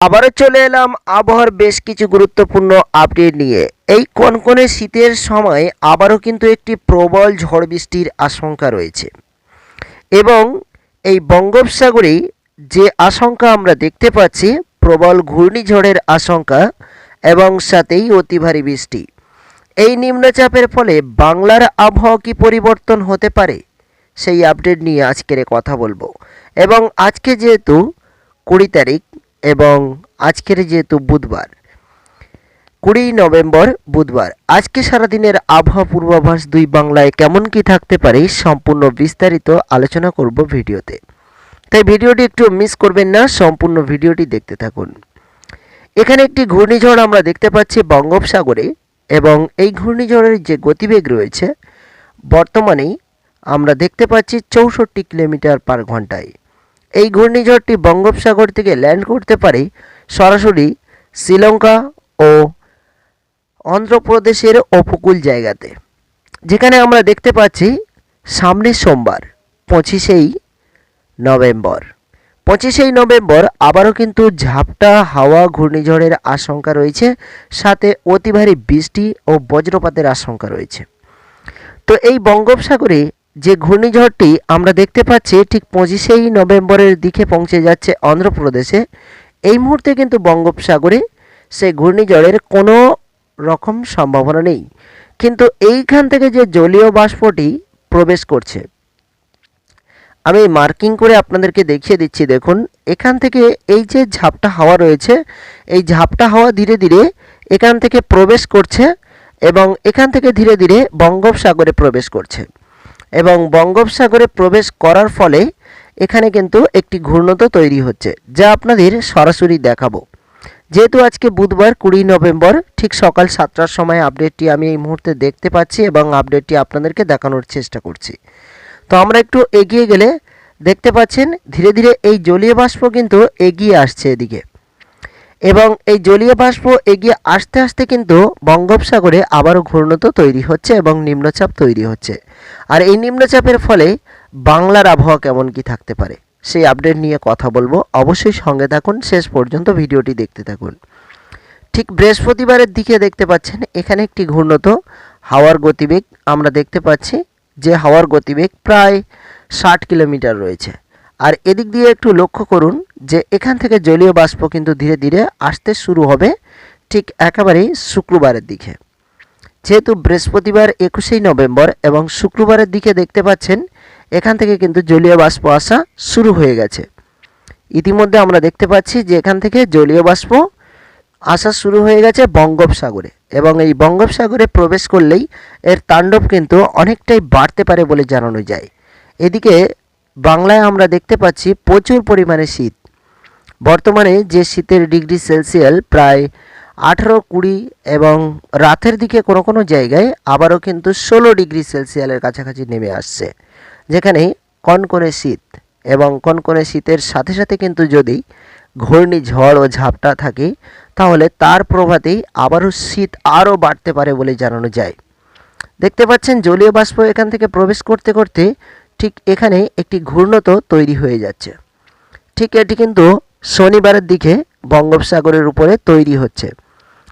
আবারও চলে এলাম আবহাওয়ার বেশ কিছু গুরুত্বপূর্ণ আপডেট নিয়ে। এই কনকনে শীতের সময় আবারও কিন্তু একটি প্রবল ঝড় বৃষ্টির আশঙ্কা রয়েছে। এবং এই বঙ্গোপসাগরে যে আশঙ্কা আমরা দেখতে পাচ্ছি, প্রবল ঘূর্ণিঝড়ের আশঙ্কা এবং সাথেই অতি ভারী বৃষ্টি। এই নিম্নচাপের ফলে বাংলার আবহাওয়া কি পরিবর্তন হতে পারে, সেই আপডেট নিয়ে আজকের কথা বলব। এবং আজকে যেহেতু কুড়ি তারিখ এবং আজকের যেহেতু বুধবার কুড়ি নভেম্বর বুধবার, আজকে সারাদিনের আবহাওয়া পূর্বাভাস দুই বাংলায় কেমন কি থাকতে পারে সম্পূর্ণ বিস্তারিত আলোচনা করব ভিডিওতে। তাই ভিডিওটি একটু মিস করবেন না, সম্পূর্ণ ভিডিওটি দেখতে থাকুন। এখানে একটি ঘূর্ণিঝড় আমরা দেখতে পাচ্ছি বঙ্গোপসাগরে এবং এই ঘূর্ণিঝড়ের যে গতিবেগ রয়েছে, বর্তমানেই আমরা দেখতে পাচ্ছি চৌষট্টি কিলোমিটার পার ঘন্টায়। এই ঘূর্ণিঝড়টি বঙ্গোপসাগর থেকে ল্যান্ড করতে পারে সরাসরি শ্রীলঙ্কা ও অন্ধ্রপ্রদেশের উপকূল জায়গাতে। যেখানে আমরা দেখতে পাচ্ছি সামনের সোমবার, পঁচিশেই নভেম্বর। পঁচিশেই নভেম্বর আবারও কিন্তু ঝাপটা হাওয়া ঘূর্ণিঝড়ের আশঙ্কা রয়েছে, সাথে অতি ভারী বৃষ্টি ও বজ্রপাতের আশঙ্কা রয়েছে। তো এই বঙ্গোপসাগরে যে ঘূর্ণিঝড়টি আমরা দেখতে পাচ্ছি ঠিক পঁচিশেই নভেম্বরের দিকে পৌঁছে যাচ্ছে অন্ধ্রপ্রদেশে, এই মুহূর্তে কিন্তু বঙ্গোপসাগরে সেই ঘূর্ণিঝড়ের কোনো রকম সম্ভাবনা নেই। কিন্তু এইখান থেকে যে জলীয় বাষ্পটি প্রবেশ করছে, আমি মার্কিং করে আপনাদেরকে দেখিয়ে দিচ্ছি। দেখুন, এখান থেকে এই যে ঝাপটা হাওয়া রয়েছে, এই ঝাপটা হাওয়া ধীরে ধীরে এখান থেকে প্রবেশ করছে এবং এখান থেকে ধীরে ধীরে বঙ্গোপসাগরে প্রবেশ করছে। এবং বঙ্গোপসাগরে প্রবেশ করার ফলে এখানে কিন্তু একটি ঘূর্ণত তৈরি হচ্ছে, যা আপনাদের সরাসরি দেখাবো। যেহেতু আজকে বুধবার কুড়ি নভেম্বর, ঠিক সকাল সাতটার সময় আপডেটটি আমি এই মুহূর্তে দেখতে পাচ্ছি এবং আপডেটটি আপনাদেরকে দেখানোর চেষ্টা করছি। তো আমরা একটু এগিয়ে গেলে দেখতে পাচ্ছেন, ধীরে ধীরে এই জলীয় বাষ্প কিন্তু এগিয়ে আসছে এদিকে। এবং এই জলীয় বাষ্প এগিয়ে আসতে আসতে কিন্তু বঙ্গোপসাগরে আবারও ঘূর্ণত তৈরি হচ্ছে এবং নিম্নচাপ তৈরি হচ্ছে। আর এই নিম্নচাপের ফলে বাংলার আবহাওয়া কেমন কি থাকতে পারে, সেই আপডেট নিয়ে কথা বলব। অবশ্যই সঙ্গে থাকুন, শেষ পর্যন্ত ভিডিওটি দেখতে থাকুন। ঠিক বৃহস্পতিবারের দিকে দেখতে পাচ্ছেন, এখানে একটি ঘূর্ণত হাওয়ার গতিবেগ আমরা দেখতে পাচ্ছি, যে হাওয়ার গতিবেগ প্রায় ষাট কিলোমিটার রয়েছে। আর এদিক দিয়ে একটু লক্ষ্য করুন যে এখান থেকে জলীয় বাষ্প কিন্তু ধীরে ধীরে আসতে শুরু হবে ঠিক একেবারেই শুক্রবারের দিকে। যেহেতু বৃহস্পতিবার একুশেই নভেম্বর এবং শুক্রবারের দিকে দেখতে পাচ্ছেন, এখান থেকে কিন্তু জলীয় বাষ্প আসা শুরু হয়ে গেছে। ইতিমধ্যে আমরা দেখতে পাচ্ছি যে এখান থেকে জলীয় বাষ্প আসা শুরু হয়ে গেছে বঙ্গোপসাগরে এবং এই বঙ্গোপসাগরে প্রবেশ করলেই এর তাণ্ডব কিন্তু অনেকটাই বাড়তে পারে বলে জানানো যায়। এদিকে বাংলায় আমরা দেখতে পাচ্ছি প্রচুর পরিমাণে শীত। বর্তমানে যে শীতের ডিগ্রি সেলসিয়াল প্রায় আঠারো, কুড়ি এবং রাতের দিকে কোনো কোনো জায়গায় আবারও কিন্তু ষোলো ডিগ্রি সেলসিয়ালের কাছাকাছি নেমে আসছে, যেখানে কনকনে শীত এবং কনকনে শীতের সাথে সাথে কিন্তু যদি ঘূর্ণিঝড় ও ঝাপটা থাকে, তাহলে তার প্রভাতেই আবারও শীত আরও বাড়তে পারে বলে জানানো যায়। দেখতে পাচ্ছেন, জলীয় বাষ্প এখান থেকে প্রবেশ করতে করতে ঠিক এখানে একটি ঘূর্ণত তৈরি হয়ে যাচ্ছে। ঠিক এটি কিন্তু শনিবারের দিকে বঙ্গোপসাগরের উপরে তৈরি হচ্ছে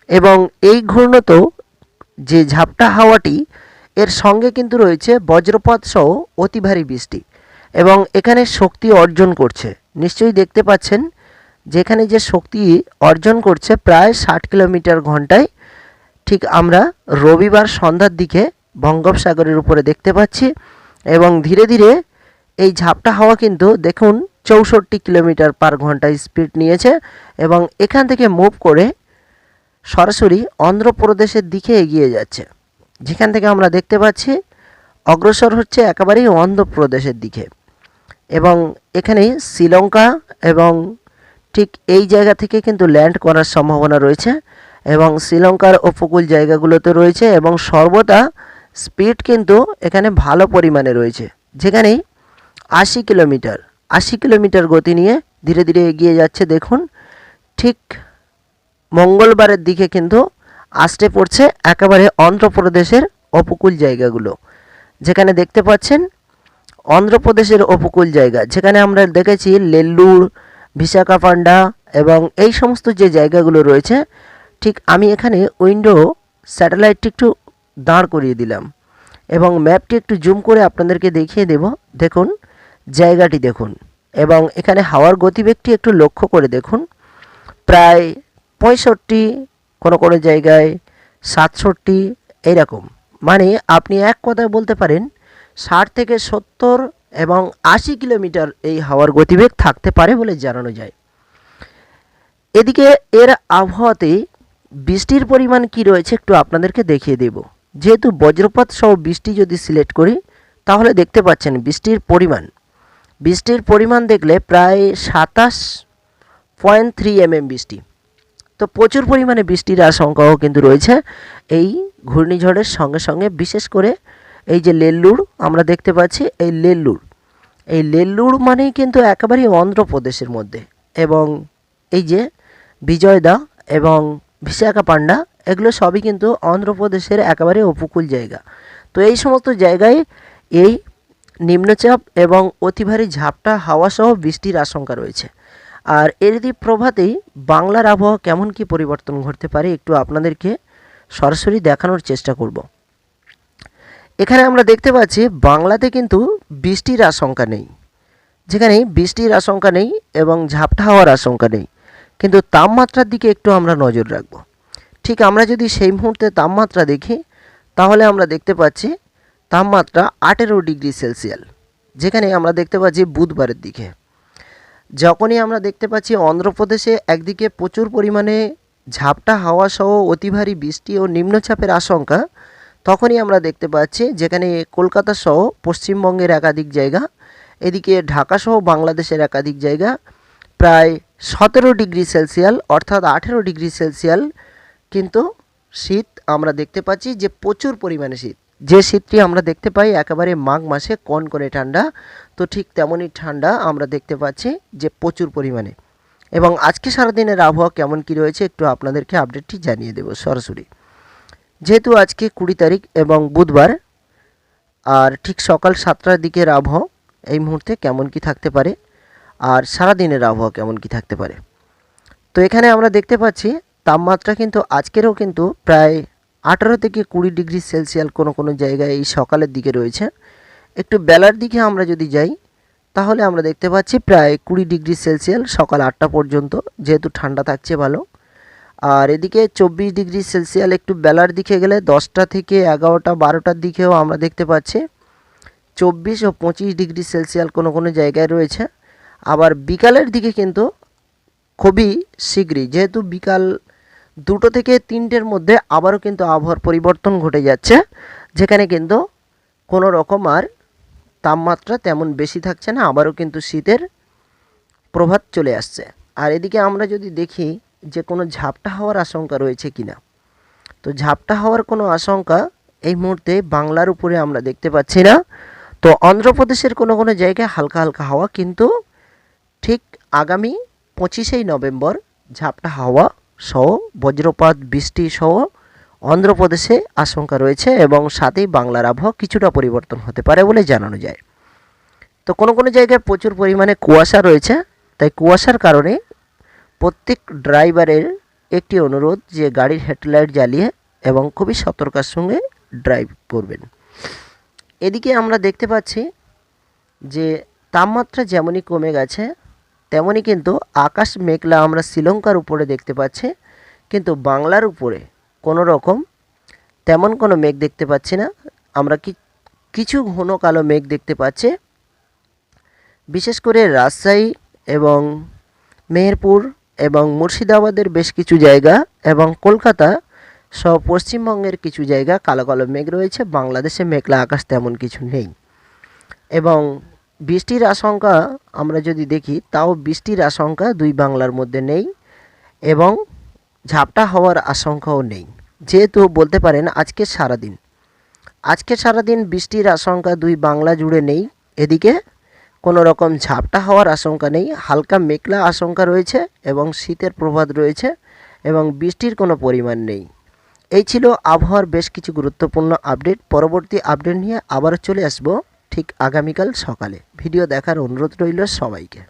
এবং এই ঘূর্ণত যে ঝাপটা হাওয়াটি, এর সঙ্গে কিন্তু রয়েছে বজ্রপাত সহ অতি ভারী বৃষ্টি এবং এখানে শক্তি অর্জন করছে। নিশ্চয়ই দেখতে পাচ্ছেন যেখানে যে শক্তি অর্জন করছে প্রায় ষাট কিলোমিটার ঘন্টায়, ঠিক আমরা রবিবার সন্ধ্যার দিকে বঙ্গোপসাগরের উপরে দেখতে পাচ্ছি। এবং ধীরে ধীরে এই ঝাপটা হাওয়া কিন্তু দেখুন চৌষট্টি কিলোমিটার পার ঘন্টায় স্পিড নিয়েছে এবং এখান থেকে মুভ করে সরাসরি অন্ধ্রপ্রদেশের দিকে এগিয়ে যাচ্ছে। যেখান থেকে আমরা দেখতে পাচ্ছি অগ্রসর হচ্ছে একেবারেই অন্ধ্রপ্রদেশের দিকে এবং এখানে শ্রীলঙ্কা এবং ঠিক এই জায়গা থেকে কিন্তু ল্যান্ড করার সম্ভাবনা রয়েছে এবং শ্রীলঙ্কার উপকূল জায়গাগুলোতে রয়েছে এবং সর্বদা স্পিড কিন্তু এখানে ভালো পরিমাণে রয়েছে। যেখানে আশি কিলোমিটার আশি কিলোমিটার গতি নিয়ে ধীরে ধীরে এগিয়ে যাচ্ছে, দেখুন, ঠিক মঙ্গলবারের দিকে কিন্তু আসতে পড়ছে একেবারে অন্ধ্রপ্রদেশের উপকূল জায়গাগুলো। যেখানে দেখতে পাচ্ছেন, অন্ধ্রপ্রদেশের উপকূল জায়গা। যেখানে আমরা দেখেছি লেল্লুর, বিশাখাপান্ডা এবং এই সমস্ত যে জায়গাগুলো রয়েছে, ঠিক আমি এখানে উইন্ডো স্যাটেলাইটটি একটু দাঁড় করিয়ে দিলাম। এবং ম্যাপটি একটু জুম করে আপনাদেরকে দেখিয়ে দেব। দেখুন, জায়গাটি দেখুন। এবং এখানে হাওয়ার গতিবেগটি একটু লক্ষ্য করে দেখুন। প্রায় পঁয়ষট্টি, কোনো কোনো জায়গায় সাতষট্টি, এইরকম। মানে আপনি এক কথায় বলতে পারেন, ষাট থেকে সত্তর এবং আশি কিলোমিটার এই হাওয়ার গতিবেগ থাকতে পারে বলে জানানো যায়। এদিকে এর আবহাওয়াতে বৃষ্টির পরিমাণ কি রয়েছে একটু আপনাদেরকে দেখিয়ে দেব। যেহেতু বজ্রপাত সহ বৃষ্টি যদি সিলেক্ট করি, তাহলে দেখতে পাচ্ছেন বৃষ্টির পরিমাণ। বৃষ্টির পরিমাণ দেখলে প্রায় সাতাশ পয়েন্ট থ্রি এমএম বৃষ্টি। তো প্রচুর পরিমাণে বৃষ্টির আশঙ্কাও কিন্তু রয়েছে এই ঘূর্ণিঝড়ের সঙ্গে সঙ্গে, বিশেষ করে এই যে লেল্লুর, আমরা দেখতে পাচ্ছি এই লেল্লুর। এই লেল্লুর মানেই কিন্তু একেবারেই অন্ধ্রপ্রদেশের মধ্যে এবং এই যে বিজয়দা এবং বিশাখাপান্ডা এগুলো সবই কিন্তু অন্ধ্রপ্রদেশের একেবারে উপকূল জায়গা। তো এই সমস্ত জায়গায় এই নিম্নচাপ এবং অতিভারী ঝাপটা হাওয়া সহ বৃষ্টির আশঙ্কা রয়েছে। আর এরই প্রভাতেই বাংলার আবহাওয়া কেমন কি পরিবর্তন ঘটতে পারে, একটু আপনাদেরকে সরাসরি দেখানোর চেষ্টা করব। এখানে আমরা দেখতে পাচ্ছি, বাংলাতে কিন্তু বৃষ্টির আশঙ্কা নেই। যেখানে বৃষ্টির আশঙ্কা নেই এবং ঝাপটা হওয়ার আশঙ্কা নেই। কিন্তু তাপমাত্রার দিকে একটু আমরা নজর রাখব। ঠিক আমরা যদি সেই মুহূর্তে তাপমাত্রা দেখি, তাহলে আমরা দেখতে পাচ্ছি তাপমাত্রা আঠেরো ডিগ্রি সেলসিয়াল যেখানে আমরা দেখতে পাচ্ছি বুধবারের দিকে। যখনই আমরা দেখতে পাচ্ছি অন্ধ্রপ্রদেশে একদিকে প্রচুর পরিমাণে ঝাপটা হাওয়া সহ অতি ভারী বৃষ্টি ও নিম্নচাপের আশঙ্কা, তখনই আমরা দেখতে পাচ্ছি যেখানে কলকাতা সহ পশ্চিমবঙ্গের একাধিক জায়গা, এদিকে ঢাকা সহ বাংলাদেশের একাধিক জায়গা, প্রায় সতেরো ডিগ্রি সেলসিয়াল অর্থাৎ আঠেরো ডিগ্রি সেলসিয়াল কিন্তু শীত আমরা দেখতে পাচ্ছি যে প্রচুর পরিমাণে শীত। যে শীতটি আমরা দেখতে পাই একেবারে মাঘ মাসে কন করে ঠান্ডা, তো ঠিক তেমনই ঠান্ডা আমরা দেখতে পাচ্ছি যে প্রচুর পরিমাণে। এবং আজকে সারাদিনের আবহাওয়া কেমন কি রয়েছে একটু আপনাদেরকে আপডেটটি জানিয়ে দেব সরাসরি। যেহেতু আজকে কুড়ি তারিখ এবং বুধবার, আর ঠিক সকাল সাতটার দিকের আবহাওয়া এই মুহূর্তে কেমন কি থাকতে পারে, আর সারা দিনের আবহাওয়া কেমন কি থাকতে পারে। তো এখানে আমরা দেখতে পাচ্ছি তাপমাত্রা কিন্তু আজকেরও কিন্তু প্রায় আঠারো থেকে কুড়ি ডিগ্রি সেলসিয়াল কোনো কোনো জায়গায় এই সকালের দিকে রয়েছে। একটু বেলার দিকে আমরা যদি যাই, তাহলে আমরা দেখতে পাচ্ছি প্রায় কুড়ি ডিগ্রি সেলসিয়াল সকাল আটটা পর্যন্ত, যেহেতু ঠান্ডা থাকছে ভালো। আর এদিকে চব্বিশ ডিগ্রি সেলসিয়াল একটু বেলার দিকে গেলে দশটা থেকে এগারোটা, বারোটার দিকেও আমরা দেখতে পাচ্ছি। চব্বিশ ও পঁচিশ ডিগ্রি সেলসিয়াল কোনো কোনো জায়গায় রয়েছে। আবার বিকালের দিকে কিন্তু খুবই শীঘ্রই যেহেতু বিকাল দুটো থেকে তিনটের মধ্যে আবারও কিন্তু আবহাওয়ার পরিবর্তন ঘটে যাচ্ছে, যেখানে কিন্তু কোনো রকম আর তাপমাত্রা তেমন বেশি থাকছে না, আবারও কিন্তু শীতের প্রভাব চলে আসছে। আর এদিকে আমরা যদি দেখি যে কোনো ঝাপটা হওয়ার আশঙ্কা রয়েছে কি না তো ঝাপটা হওয়ার কোনো আশঙ্কা এই মুহূর্তে বাংলার উপরে আমরা দেখতে পাচ্ছি না। তো অন্ধ্রপ্রদেশের কোনো কোনো জায়গায় হালকা হালকা হাওয়া, কিন্তু ঠিক আগামী পঁচিশেই নভেম্বর ঝাপটা হাওয়া সহ বজ্রপাত, বৃষ্টি সহ অন্ধ্রপ্রদেশে আশঙ্কা রয়েছে এবং সাথেই বাংলার আবহাওয়া কিছুটা পরিবর্তন হতে পারে বলে জানানো যায়। তো কোনো কোনো জায়গায় প্রচুর পরিমাণে কুয়াশা রয়েছে, তাই কুয়াশার কারণে প্রত্যেক ড্রাইভারের একটি অনুরোধ যে গাড়ির হেডলাইট জ্বালিয়ে এবং খুবই সতর্কার সঙ্গে ড্রাইভ করবেন। এদিকে আমরা দেখতে পাচ্ছি যে তাপমাত্রা যেমনই কমে গেছে তেমনই কিন্তু আকাশ মেঘলা আমরা শ্রীলঙ্কার উপরে দেখতে পাচ্ছি, কিন্তু বাংলার উপরে কোনো রকম তেমন কোনো মেঘ দেখতে পাচ্ছি না। আমরা কি, কিছু ঘন কালো মেঘ দেখতে পাচ্ছি। বিশেষ করে রাজশাহী এবং মেহেরপুর এবং মুর্শিদাবাদের বেশ কিছু জায়গা এবং কলকাতা সহ পশ্চিমবঙ্গের কিছু জায়গা কালো কালো মেঘ রয়েছে। বাংলাদেশে মেঘলা আকাশ তেমন কিছু নেই। এবং বৃষ্টির আশঙ্কা আমরা যদি দেখি, তাও বৃষ্টির আশঙ্কা দুই বাংলার মধ্যে নেই এবং ঝাপটা হওয়ার আশঙ্কাও নেই। যেহেতু বলতে পারেন আজকে সারাদিন। আজকে সারাদিন বৃষ্টির আশঙ্কা দুই বাংলা জুড়ে নেই। এদিকে কোনো রকম ঝাপটা হওয়ার আশঙ্কা নেই, হালকা মেঘলা আশঙ্কা রয়েছে এবং শীতের প্রভাব রয়েছে এবং বৃষ্টির কোনো পরিমাণ নেই। এই ছিল আবহাওয়ার বেশ কিছু গুরুত্বপূর্ণ আপডেট। পরবর্তী আপডেট নিয়ে আবারও চলে আসব। ঠিক আগামীকাল সকালে। ভিডিও দেখার অনুরোধ রইল সবাইকে।